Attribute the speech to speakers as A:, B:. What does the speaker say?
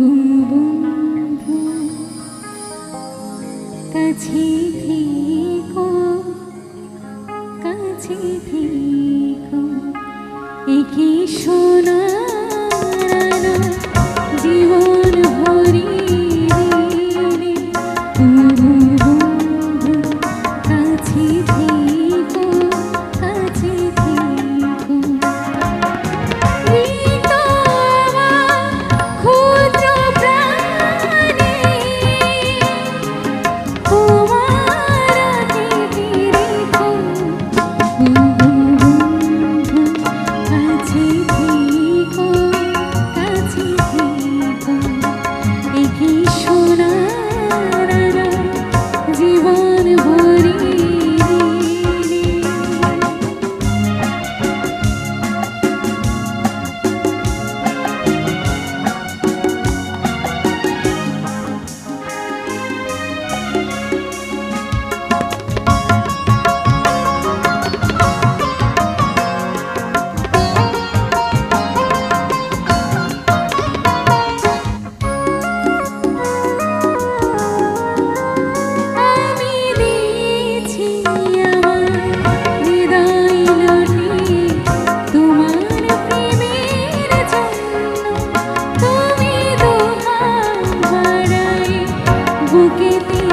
A: বন্ধু কাছে থেকো কাছে থেকো একে শোনা m give